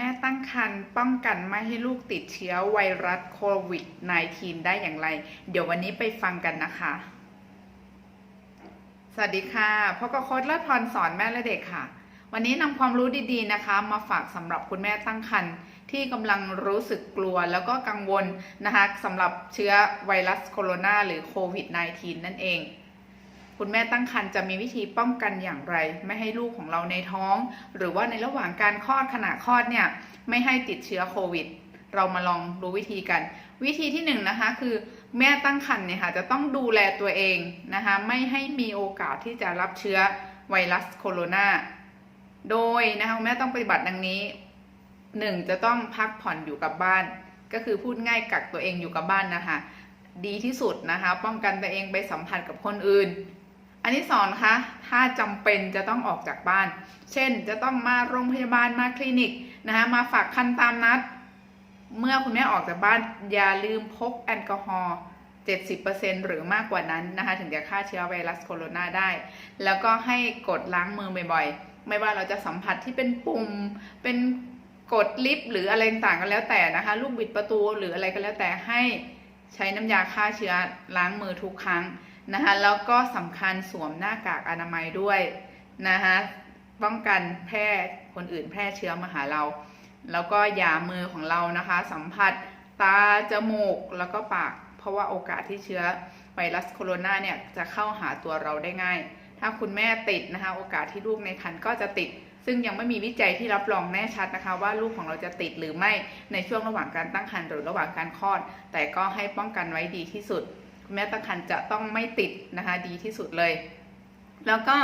แม่ตั้งครรภ์ป้องกันไม่ให้ลูกติดเชื้อไวรัสโควิด -19 ได้อย่างไร เดี๋ยววันนี้ไปฟังกันนะคะ สวัสดีค่ะพบกับโค้ดเลิศพรสอนแม่และเด็กค่ะ วันนี้นำความรู้ดีๆนะคะ มาฝากสำหรับคุณแม่ตั้งครรภ์ที่กำลังรู้สึกกลัวแล้วก็กังวลนะคะสำหรับเชื้อไวรัสโคโรนาหรือโควิด -19 นั่นเอง คุณแม่ตั้งครรภ์จะมีวิธีป้องกันอย่างไร ไม่ให้ลูกของเราในท้อง หรือว่าในระหว่างการคลอดขณะคลอดเนี่ยไม่ให้ติดเชื้อโควิด เรามาลองรู้วิธีกัน วิธีที่หนึ่งนะคะคือแม่ตั้งครรภ์เนี่ยค่ะจะต้องดูแลตัวเองนะคะไม่ให้มีโอกาสที่จะรับเชื้อไวรัสโคโรนาโดยนะคะแม่ต้องปฏิบัติดังนี้หนึ่งจะต้องพักผ่อนอยู่กับบ้าน ก็คือพูดง่ายกักตัวเองอยู่กับบ้านนะคะดีที่สุดนะคะ ป้องกันตัวเองไปสัมผัสกับคนอื่น อันที่สองนะคะถ้าจำเป็นจะต้องออกจากบ้าน เช่นจะต้องมาโรงพยาบาลมาคลินิกนะคะมาฝากคันตามนัด เมื่อคุณแม่ออกจากบ้าน อย่าลืมพกแอลกอฮอล์70%หรือมากกว่านั้นนะคะถึงจะฆ่าเชื้อไวรัสโคโรนาได้ แล้วก็ให้กดล้างมือบ่อยๆ ไม่ว่าเราจะสัมผัสที่เป็นปุ่ม เป็นกดลิฟต์หรืออะไรต่างๆก็แล้วแต่นะคะ ลูกบิดประตูหรืออะไรก็แล้วแต่ให้ใช้น้ำยาฆ่าเชื้อล้างมือทุกครั้ง นะคะแล้วก็สำคัญสวมหน้ากากอนามัยด้วยนะคะป้องกันแพร่คนอื่นแพร่เชื้อมาหาเรา แล้วก็อย่ามือของเรานะคะ สัมผัสตาจมูกแล้วก็ปาก เพราะว่าโอกาสที่เชื้อไวรัสโคโรนาเนี่ยจะเข้าหาตัวเราได้ง่าย ถ้าคุณแม่ติดนะคะโอกาสที่ลูกในครรภ์ก็จะติด ซึ่งยังไม่มีวิจัยที่รับรองแน่ชัดนะคะ ว่าลูกของเราจะติดหรือไม่ในช่วงระหว่างการตั้งครรภ์หรือระหว่างการคลอด แต่ก็ให้ป้องกันไว้ดีที่สุด แม่ตั้งครรภ์จะต้องไม่ติดนะคะดีที่สุดเลย แล้วก็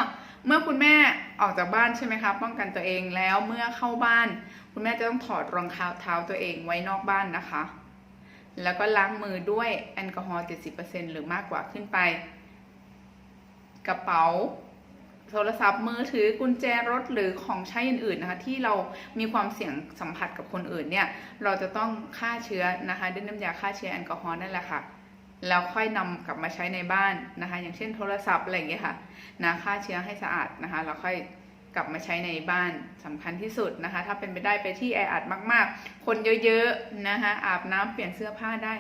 เมื่อคุณแม่ออกจากบ้านใช่ไหมคะป้องกันตัวเองแล้วเมื่อเข้าบ้าน คุณแม่จะต้องถอดรองเท้าเท้าตัวเองไว้นอกบ้านนะคะ แล้วก็ล้างมือด้วยแอลกอฮอล์70%หรือมากกว่าขึ้นไป กระเป๋าโทรศัพท์มือถือกุญแจรถหรือของใช้อื่นๆนะคะ ที่เรามีความเสี่ยงสัมผัสกับคนอื่นเนี่ย เราจะต้องฆ่าเชื้อนะคะด้วยน้ำยาฆ่าเชื้อแอลกอฮอล์นั่นแหละค่ะ แล้วค่อยนำกลับมาใช้ในบ้านนะคะ อย่างเช่นโทรศัพท์อะไรอย่างเงี้ยค่ะนะฆ่าเชื้อให้สะอาดนะคะแล้วค่อยกลับมาใช้ในบ้านสำคัญที่สุดนะคะ ถ้าเป็นไปได้ไปที่แออัดมากๆ คนเยอะๆนะคะอาบน้ำเปลี่ยนเสื้อผ้าได้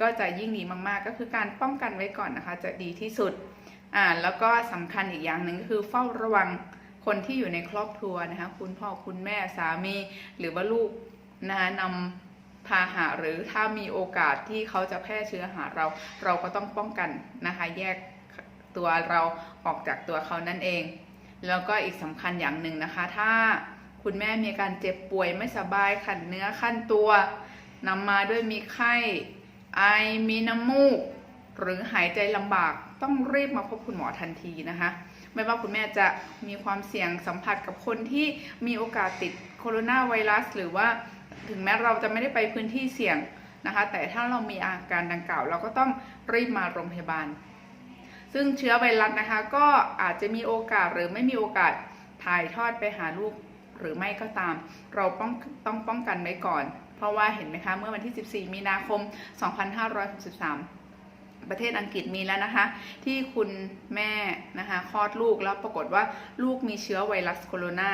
ก็จะยิ่งดีมากๆ ก็คือการป้องกันไว้ก่อนนะคะ จะดีที่สุดอ่าแล้วก็สำคัญอีกอย่างหนึ่งก็คือเฝ้าระวังคนที่อยู่ในครอบครัวนะคะ คุณพ่อคุณแม่สามีหรือว่าลูกนะคะนำ พาหะหรือถ้ามีโอกาสที่เขาจะแพร่เชื้อหาเรา เราก็ต้องป้องกันนะคะ แยกตัวเราออกจากตัวเขานั่นเอง แล้วก็อีกสำคัญอย่างหนึ่งนะคะ ถ้าคุณแม่มีการเจ็บป่วยไม่สบายขันเนื้อขั้นตัวนำมาด้วยมีไข้ ไอมีน้ำมูก หรือหายใจลำบากต้องรีบมาพบคุณหมอทันทีนะคะ ไม่ว่าคุณแม่จะมีความเสี่ยงสัมผัสกับคนที่มีโอกาสติดโคโรนาไวรัส หรือว่า ถึงแม้เราจะไม่ได้ไปพื้นที่เสี่ยงนะคะ แต่ถ้าเรามีอาการดังกล่าว เราก็ต้องรีบมาโรงพยาบาล ซึ่งเชื้อไวรัสนะคะ ก็อาจจะมีโอกาสหรือไม่มีโอกาสถ่ายทอดไปหาลูกหรือไม่ก็ตาม เราต้องต้องป้องกันไว้ก่อน เพราะว่าเห็นไหมคะเมื่อวันที่ 14 มีนาคม 2563 ประเทศอังกฤษมีแล้วนะคะ ที่คุณแม่นะคะคลอดลูกแล้วปรากฏว่าลูกมีเชื้อไวรัสโคโรนา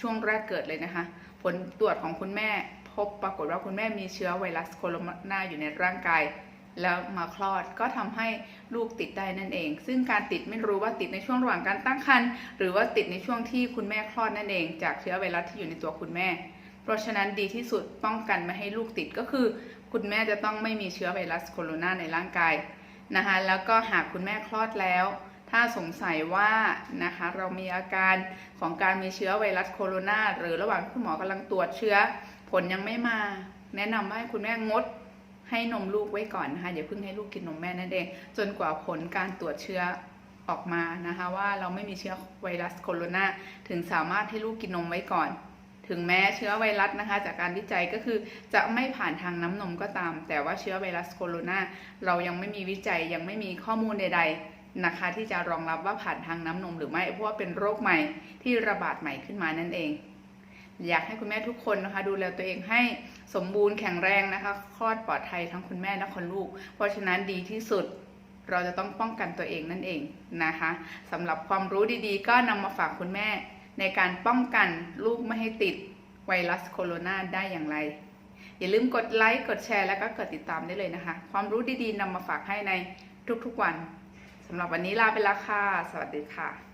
ช่วงแรกเกิดเลยนะคะ ผลตรวจของคุณแม่ พบปรากฏว่าคุณแม่มีเชื้อไวรัสโคโรนาอยู่ในร่างกาย แล้วมาคลอดก็ทำให้ลูกติดได้นั่นเอง ซึ่งการติดไม่รู้ว่าติดในช่วงระหว่างการตั้งครรภ์หรือว่าติดในช่วงที่คุณแม่คลอดนั่นเอง จากเชื้อไวรัสที่อยู่ในตัวคุณแม่ เพราะฉะนั้นดีที่สุดป้องกันไม่ให้ลูกติดก็คือ คุณแม่จะต้องไม่มีเชื้อไวรัสโคโรนาในร่างกายนะคะแล้วก็หากคุณแม่คลอดแล้ว ถ้าสงสัยว่านะคะเรามีอาการของการมีเชื้อไวรัสโคโรนาหรือระหว่างคุณหมอกำลังตรวจเชื้อ ผลยังไม่มา แนะนำให้คุณแม่งดให้นมลูกไว้ก่อนนะคะอย่าเพิ่งให้ลูกกินนมแม่นั่นเอง จนกว่าผลการตรวจเชื้อออกมานะคะว่าเราไม่มีเชื้อไวรัสโคโรนาถึงสามารถให้ลูกกินนมไว้ก่อน ถึงแม้เชื้อไวรัสนะคะ จากการวิจัยก็คือจะไม่ผ่านทางน้ำนมก็ตาม แต่ว่าเชื้อไวรัสโคโรนาเรายังไม่มีวิจัยยังไม่มีข้อมูลใด ๆ นะคะ ที่จะรองรับว่าผ่านทางน้ำนมหรือไม่ เพราะว่าเป็นโรคใหม่ที่ระบาดใหม่ขึ้นมานั่นเอง อยากให้คุณแม่ทุกคนนะคะ ดูแลตัวเองให้สมบูรณ์แข็งแรงนะคะคลอดปลอดภัยทั้งคุณแม่และคุณลูก เพราะฉะนั้นดีที่สุดเราจะต้องป้องกันตัวเองนั่นเองนะคะสำหรับความรู้ดีๆ ก็นำมาฝากคุณแม่ ในการป้องกันลูกไม่ให้ติดไวรัสโคโรนาได้อย่างไร อย่าลืมกดไลค์กดแชร์ แล้วก็กดติดตามได้เลยนะคะ ความรู้ดีๆนำมาฝากให้ในทุกๆวัน สำหรับวันนี้ลาไปแล้วค่ะ สวัสดีค่ะ